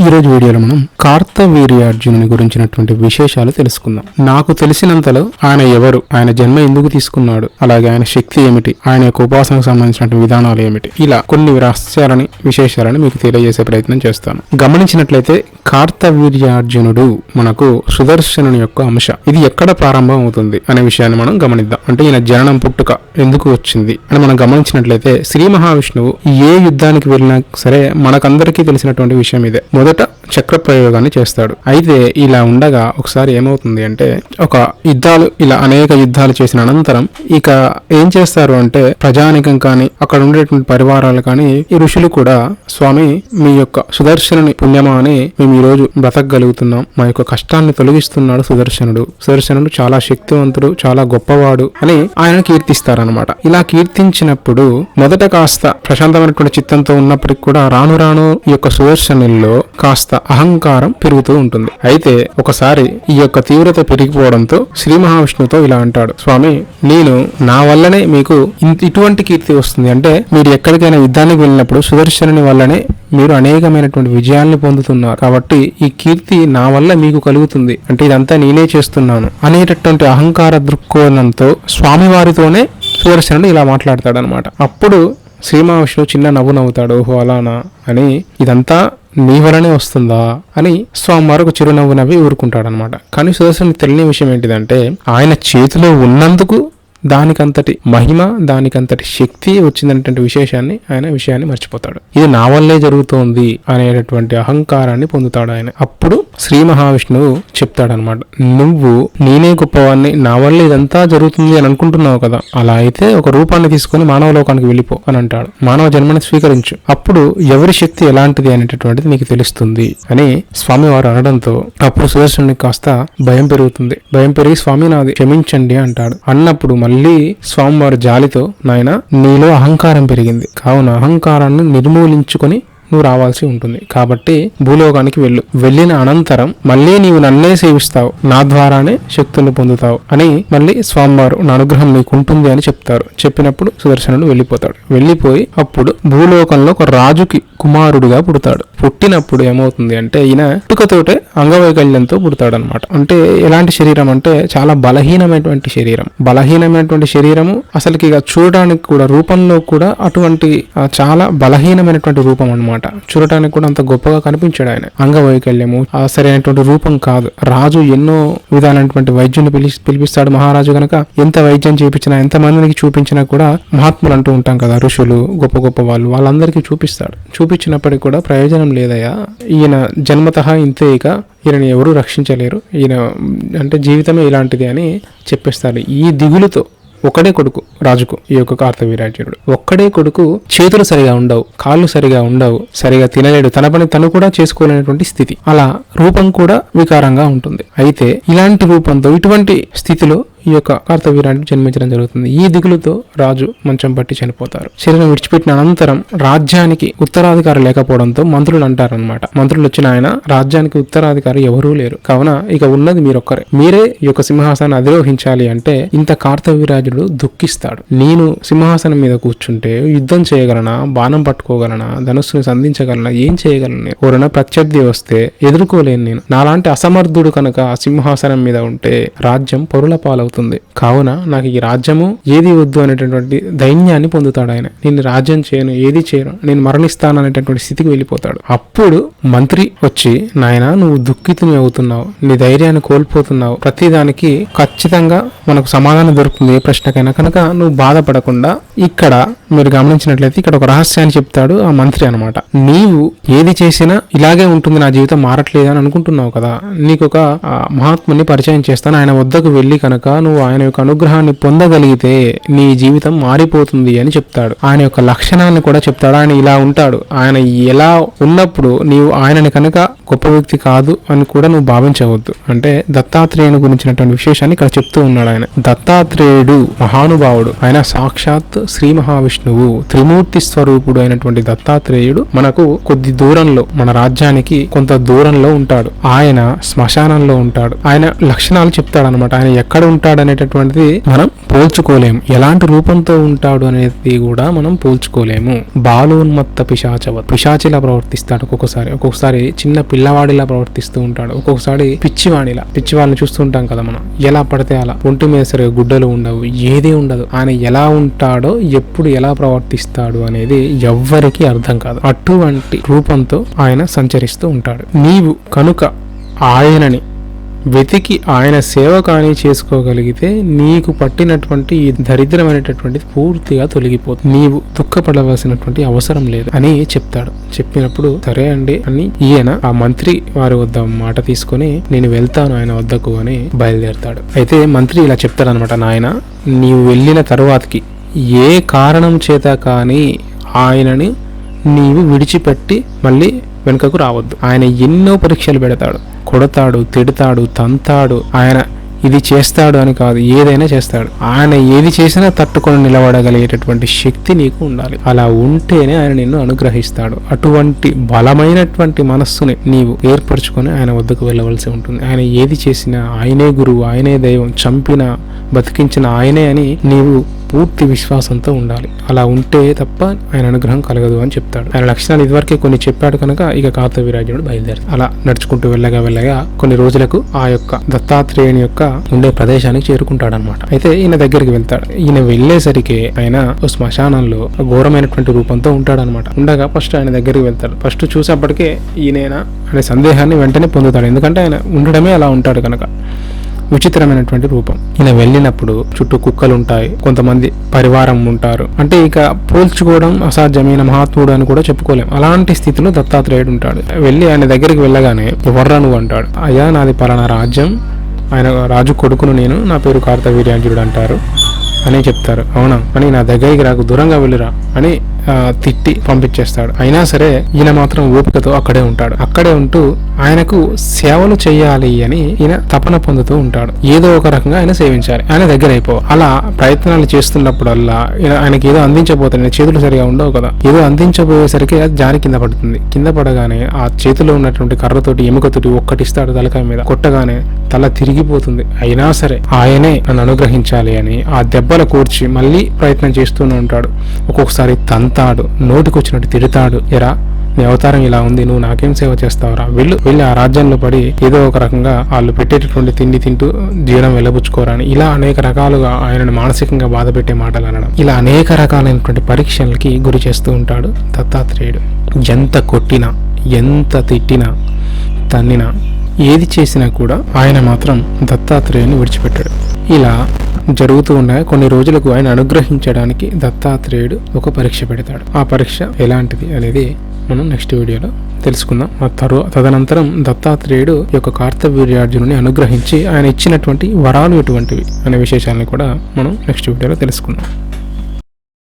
ఈరోజు వీడియోలో మనం కార్తవీర్యార్జునుని గురించినటువంటి విశేషాలు తెలుసుకుందాం. నాకు తెలిసినంతలో ఆయన ఎవరు? ఆయన జన్మ ఎందుకు తీసుకున్నాడు? అలాగే ఆయన శక్తి ఏమిటి? ఆయన యొక్క ఉపాసనకు సంబంధించిన విధానాలు ఏమిటి? ఇలా కొన్ని రహస్యాలని విశేషాలను మీకు తెలియజేసే ప్రయత్నం చేస్తాను. గమనించినట్లయితే కార్తవీర్యార్జునుడు మనకు సుదర్శనుని యొక్క అంశ. ఇది ఎక్కడ ప్రారంభం అవుతుంది అనే విషయాన్ని మనం గమనిద్దాం. అంటే ఈయన జననం పుట్టుక ఎందుకు వచ్చింది అని మనం గమనించినట్లయితే శ్రీ మహావిష్ణువు ఏ యుద్ధానికి వెళ్ళినా సరే మనకందరికీ తెలిసినటువంటి విషయం ఇదే. మొదట చక్ర ప్రయోగాన్ని చేస్తాడు. అయితే ఇలా ఉండగా ఒకసారి ఏమవుతుంది అంటే ఒక యుద్ధాలు ఇలా అనేక యుద్ధాలు చేసిన అనంతరం ఇక ఏం చేస్తారు అంటే ప్రజానికం కానీ అక్కడ ఉండేటువంటి పరివారాలు కానీ ఈ ఋషులు కూడా స్వామి మీ యొక్క సుదర్శనుని పుణ్యమా అని మేము ఈరోజు రోజు బ్రతకగలుగుతున్నాం. మా యొక్క కష్టాన్ని తొలగిస్తున్నాడు సుదర్శనుడు. సుదర్శనుడు చాలా శక్తివంతుడు చాలా గొప్పవాడు అని ఆయన కీర్తిస్తారనమాట ఇలా కీర్తించినప్పుడు మొదట కాస్త ప్రశాంతమైనటువంటి చిత్తంతో ఉన్నప్పటికీ కూడా రాను రాను ఈ యొక్క సుదర్శనుల్లో కాస్త అహంకారం పెరుగుతూ ఉంటుంది. అయితే ఒకసారి ఈ యొక్క తీవ్రత పెరిగిపోవడంతో శ్రీ మహావిష్ణువుతో ఇలా అంటాడు స్వామి నేను నా వల్లనే మీకు ఇటువంటి కీర్తి వస్తుంది. అంటే మీరు ఎక్కడికైనా యుద్ధానికి వెళ్ళినప్పుడు సుదర్శనుని వల్లనే మీరు అనేకమైనటువంటి విజయాల్ని పొందుతున్నారు. కాబట్టి ఈ కీర్తి నా వల్ల మీకు కలుగుతుంది. అంటే ఇదంతా నేనే చేస్తున్నాను. అనేటటువంటి అహంకార దృక్కోణంతో స్వామివారితోనే సుదర్శనుడు ఇలా మాట్లాడతాడనమాట. అప్పుడు శ్రీ మహావిష్ణువు చిన్న నవ్వు నవ్వుతాడు. ఓహో అలానా? అని ఇదంతా నీ వలనే వస్తుందా? అని స్వామివారు ఒక చిరునవ్వు నవ్వి ఊరుకుంటాడనమాట. కానీ సుదర్శనుడు తెలియని విషయం ఏంటిదంటే ఆయన చేతిలో ఉన్నందుకు దానికంతటి మహిమ దానికంతటి శక్తి వచ్చిందనేటువంటి విశేషాన్ని ఆయన విషయాన్ని మర్చిపోతాడు. ఇది నా వల్లే జరుగుతోంది అనేటటువంటి అహంకారాన్ని పొందుతాడు ఆయన. అప్పుడు శ్రీ మహావిష్ణువు చెప్తాడనమాట నువ్వు నేనే గొప్పవాడిని నా వల్ల ఇదంతా జరుగుతుంది అని అనుకుంటున్నావు కదా అలా అయితే ఒక రూపాన్ని తీసుకొని మానవ లోకానికి వెళ్ళిపో అని అంటాడు. మానవ జన్మని స్వీకరించు. అప్పుడు ఎవరి శక్తి ఎలాంటిది అనేటటువంటిది నీకు తెలుస్తుంది అని స్వామివారు అనడంతో అప్పుడు సుదర్శనుడికి కాస్త భయం పెరుగుతుంది. భయం పెరిగి స్వామి నాది క్షమించండి అంటాడు. అన్నప్పుడు మళ్ళీ స్వామివారి జాలితో నాయన నీలో అహంకారం పెరిగింది. కావున అహంకారాన్ని నిర్మూలించుకొని నువ్వు రావాల్సి ఉంటుంది. కాబట్టి భూలోకానికి వెళ్ళు. వెళ్ళిన అనంతరం మళ్ళీ నీవు నన్నే సేవిస్తావు. నా ద్వారానే శక్తులను పొందుతావు అని మళ్ళీ స్వామివారు నా అనుగ్రహం నీకు ఉంటుంది అని చెప్తారు. చెప్పినప్పుడు సుదర్శనుడు వెళ్ళిపోతాడు. వెళ్ళిపోయి అప్పుడు భూలోకంలో ఒక రాజుకి కుమారుడుగా పుడతాడు. పుట్టినప్పుడు ఏమవుతుంది అంటే ఈయన పుట్టుకతోటే అంగవైకల్యంతో పుడతాడు అనమాట అంటే ఎలాంటి శరీరం అంటే చాలా బలహీనమైనటువంటి శరీరం. బలహీనమైనటువంటి శరీరము అసలుకి ఇక చూడడానికి కూడా రూపంలో కూడా అటువంటి చాలా బలహీనమైనటువంటి రూపం అనమాట చూడటానికి కూడా అంత గొప్పగా కనిపించాడు ఆయన. అంగవైకల్యము ఆ సరైనటువంటి రూపం కాదు. రాజు ఎన్నో విధాలైనటువంటి వైద్యుని పిలి పిలిపిస్తాడు మహారాజు గనక. ఎంత వైద్యం చేపించినా ఎంత మందికి చూపించినా కూడా మహాత్ములు అంటూ ఉంటాం కదా ఋషులు గొప్ప గొప్ప వాళ్ళు. వాళ్ళందరికీ చూపిస్తాడు. చూపించినప్పటికీ కూడా ప్రయోజనం లేదయ్యా. ఈయన జన్మతహా ఇంతే ఇక. ఈయనని ఎవరూ రక్షించలేరు. ఈయన అంటే జీవితమే ఇలాంటిది అని చెప్పేస్తారు. ఈ దిగులుతో ఒకడే కొడుకు రాజుకు ఈ యొక్క కార్తవీరాజ్యుడు ఒక్కడే కొడుకు చేతులు సరిగా ఉండవు కాళ్ళు సరిగా ఉండవు సరిగా తినలేడు. తన పని తను కూడా చేసుకోలేనటువంటి స్థితి. అలా రూపం కూడా వికారంగా ఉంటుంది. అయితే ఇలాంటి రూపంతో ఇటువంటి స్థితిలో ఈ యొక్క కార్తవీరాన్ని జన్మించడం జరుగుతుంది. ఈ దిగులుతో రాజు మంచం పట్టి చనిపోతారు. శరీరం విడిచిపెట్టిన అనంతరం రాజ్యానికి ఉత్తరాధికారి లేకపోవడంతో మంత్రులు అంటారనమాట మంత్రులు వచ్చిన ఆయన రాజ్యానికి ఉత్తరాధికారి ఎవరూ లేరు. కావున ఇక ఉన్నది మీరొక్కరే. మీరే ఈ యొక్క సింహాసనాన్ని అధిరోహించాలి అంటే ఇంత కార్తవీరాజుడు దుఃఖిస్తాడు. నేను సింహాసనం మీద కూర్చుంటే యుద్ధం చేయగలనా? బాణం పట్టుకోగలనా? ధనుస్సుని సంధించగలనా? ఏం చేయగలను నేను? ఎవరైనా ప్రత్యర్థి వస్తే ఎదుర్కోలేను నేను. నాలాంటి అసమర్థుడు కనుక సింహాసనం మీద ఉంటే రాజ్యం పరుల పాలవుతుంది. కావున నాకు ఈ రాజ్యము ఏది వద్దు అనేటటువంటి దైన్యాన్ని పొందుతాడు ఆయన. నేను రాజ్యం చేయను ఏది చేయను నేను మరణిస్తాను అనేటటువంటి స్థితికి వెళ్ళిపోతాడు. అప్పుడు మంత్రి వచ్చి నాయన నువ్వు దుఃఖితుని అవుతున్నావు నీ ధైర్యాన్ని కోల్పోతున్నావు. ప్రతిదానికి ఖచ్చితంగా మనకు సమాధానం దొరుకుతుంది ఏ ప్రశ్నకైనా. కనుక నువ్వు బాధపడకుండా ఇక్కడ మీరు గమనించినట్లయితే ఇక్కడ ఒక రహస్యాన్ని చెప్తాడు ఆ మంత్రి అనమాట నీవు ఏది చేసినా ఇలాగే ఉంటుంది నా జీవితం మారట్లేదు అని అనుకుంటున్నావు కదా. నీకు ఒక మహాత్ముని పరిచయం చేస్తాను ఆయన వద్దకు వెళ్ళి కనుక నువ్వు ఆయన యొక్క అనుగ్రహాన్ని పొందగలిగితే నీ జీవితం మారిపోతుంది అని చెప్తాడు. ఆయన యొక్క లక్షణాన్ని కూడా చెప్తాడు. ఆయన ఇలా ఉంటాడు. ఆయన ఎలా ఉన్నప్పుడు నీవు ఆయనని కనుక గొప్ప వ్యక్తి కాదు అని కూడా నువ్వు భావించవద్దు. అంటే దత్తాత్రేయుని గురించినటువంటి విశేషాన్ని ఇక్కడ చెప్తూ ఉన్నాడు ఆయన. దత్తాత్రేయుడు మహానుభావుడు. ఆయన సాక్షాత్ శ్రీ మహావిష్ణువు త్రిమూర్తి స్వరూపుడు అయినటువంటి దత్తాత్రేయుడు మనకు కొద్ది దూరంలో మన రాజ్యానికి కొంత దూరంలో ఉంటాడు. ఆయన శ్మశానంలో ఉంటాడు. ఆయన లక్షణాలు చెప్తాడు అనమాట ఆయన ఎక్కడ ఉంటాడు? ఉంటాడు అనేటటువంటిది మనం పోల్చుకోలేము ఎలాంటి రూపంతో ఉంటాడు అనేది కూడా మనం పోల్చుకోలేము. బాలోన్మత్త పిశాచవ. పిశాచిలా ప్రవర్తిస్తాడు ఒక్కొక్కసారి. ఒక్కొక్కసారి చిన్న పిల్లవాడిలా ప్రవర్తిస్తూ ఉంటాడు. ఒక్కొక్కసారి పిచ్చివాడిలా. పిచ్చివాడిని చూస్తుంటాం కదా మనం. ఎలా పడితే అలా. ఒంటి మీద సరే గుడ్డలు ఉండవు. ఏది ఉండదు. ఆయన ఎలా ఉంటాడో ఎప్పుడు ఎలా ప్రవర్తిస్తాడు అనేది ఎవ్వరికీ అర్థం కాదు. అటువంటి రూపంతో ఆయన సంచరిస్తూ ఉంటాడు. నీవు కనుక ఆయనని వెతికి ఆయన సేవ కానీ చేసుకోగలిగితే నీకు పట్టినటువంటి ఈ దరిద్రమైనటువంటిది పూర్తిగా తొలగిపోతుంది. నీవు దుఃఖపడవలసినటువంటి అవసరం లేదు అని చెప్తాడు. చెప్పినప్పుడు సరే అండి అని ఈయన ఆ మంత్రి వారి వద్ద మాట తీసుకొని నేను వెళ్తాను ఆయన వద్దకు అని బయలుదేరతాడు. అయితే మంత్రి ఇలా చెప్తాడనమాట నాయన నీవు వెళ్ళిన తరువాతకి ఏ కారణం చేత కానీ ఆయనని నీవు విడిచిపెట్టి మళ్ళీ వెనుకకు రావద్దు. ఆయన ఎన్నో పరీక్షలు పెడతాడు. కొడతాడు తిడతాడు తంతాడు. ఆయన ఇది చేస్తాడు అని కాదు ఏదైనా చేస్తాడు. ఆయన ఏది చేసినా తట్టుకొని నిలబడగలిగేటటువంటి శక్తి నీకు ఉండాలి. అలా ఉంటేనే ఆయన నిన్ను అనుగ్రహిస్తాడు. అటువంటి బలమైనటువంటి మనస్సుని నీవు ఏర్పరచుకొని ఆయన వద్దకు వెళ్ళవలసి ఉంటుంది. ఆయన ఏది చేసినా ఆయనే గురువు ఆయనే దైవం. చంపిన బతికించిన ఆయనే అని నీవు పూర్తి విశ్వాసంతో ఉండాలి. అలా ఉంటే తప్ప ఆయన అనుగ్రహం కలగదు అని చెప్తాడు. ఆయన లక్షణాలు ఇదివరకే కొన్ని చెప్పాడు కనుక ఇక కార్తవీరాజుడు బయలుదేరి అలా నడుచుకుంటూ వెళ్ళగా వెళ్ళగా కొన్ని రోజులకు ఆ యొక్క దత్తాత్రేయుని యొక్క ఉండే ప్రదేశానికి చేరుకుంటాడు అనమాట అయితే ఈయన దగ్గరికి వెళ్తాడు. ఈయన వెళ్ళేసరికి ఆయన ఓ శ్మశానంలో ఘోరమైనటువంటి రూపంతో ఉంటాడు అనమాట ఉండగా ఫస్ట్ ఆయన దగ్గరికి వెళ్తాడు. ఫస్ట్ చూసేప్పటికే ఈయన అనే సందేహాన్ని వెంటనే పొందుతాడు. ఎందుకంటే ఆయన ఉండడమే అలా ఉంటాడు కనుక. విచిత్రమైనటువంటి రూపం. ఈయన వెళ్ళినప్పుడు చుట్టూ కుక్కలు ఉంటాయి కొంతమంది పరివారం ఉంటారు అంటే ఇక పోల్చుకోవడం అసాధ్యమైన మహాత్ముడు అని కూడా చెప్పుకోలేం. అలాంటి స్థితిలో దత్తాత్రేయుడు ఉంటాడు. వెళ్ళి ఆయన దగ్గరికి వెళ్ళగానే ఎవర్రా నువ్వు అంటాడు. అయ్యా నాది పలానా రాజ్యం. ఆయన రాజు కొడుకును నేను నా పేరు కార్తవీర్యాజుడు అంటారు అని చెప్తారు. అవునా? అని నా దగ్గరికి రాకు దూరంగా వెళ్ళిరా అని తిట్టి పంపించేస్తాడు. అయినా సరే ఈయన మాత్రం ఓపికతో అక్కడే ఉంటాడు. అక్కడే ఉంటూ ఆయనకు సేవలు చేయాలి అని ఈయన తపన పొందుతూ ఉంటాడు. ఏదో ఒక రకంగా ఆయన సేవించాలి. ఆయన దగ్గర అయిపో. అలా ప్రయత్నాలు చేస్తున్నప్పుడల్లా ఆయనకి ఏదో అందించబోతున్నాయి చేతులు సరిగా ఉండవు కదా. ఏదో అందించబోయేసరికి అది జారి కింద పడుతుంది. కింద పడగానే ఆ చేతిలో ఉన్నటువంటి కర్రతోటి ఎముకతోటి ఒక్కటిస్తాడు తలకాయ మీద. కొట్టగానే తల తిరిగిపోతుంది. అయినా సరే ఆయనే నన్ను అనుగ్రహించాలి అని ఆ దెబ్బలు కూర్చి మళ్ళీ ప్రయత్నం చేస్తూనే ఉంటాడు. ఒక్కొక్కసారి తంతాడు నోటికొచ్చినట్టు తిడతాడు. ఎరా నీ అవతారం ఇలా ఉంది నువ్వు నాకేం సేవ చేస్తావురా? వెళ్ళు. వెళ్ళి ఆ రాజ్యంలో పడి ఏదో ఒక రకంగా వాళ్ళు పెట్టేటటువంటి తిండి తింటూ జీవనం వెళ్ళబుచ్చుకోరని ఇలా అనేక రకాలుగా ఆయనను మానసికంగా బాధ పెట్టే మాటలు అనడం. ఇలా అనేక రకాలైనటువంటి పరీక్షలకి గురి చేస్తూ ఉంటాడు దత్తాత్రేయుడు. ఎంత కొట్టినా ఎంత తిట్టినా తన్నినా ఏది చేసినా కూడా ఆయన మాత్రం దత్తాత్రేయుని విడిచిపెట్టాడు. ఇలా జరుగుతూ ఉండగా కొన్ని రోజులకు ఆయన అనుగ్రహించడానికి దత్తాత్రేయుడు ఒక పరీక్ష పెడతాడు. ఆ పరీక్ష ఎలాంటిది అనేది మనం నెక్స్ట్ వీడియోలో తెలుసుకుందాం. ఆ తరు తదనంతరం దత్తాత్రేయుడు యొక్క కార్తవీర్యార్జునుని అనుగ్రహించి ఆయన ఇచ్చినటువంటి వరాలు ఎటువంటివి అనే విశేషాలను కూడా మనం నెక్స్ట్ వీడియోలో తెలుసుకుందాం.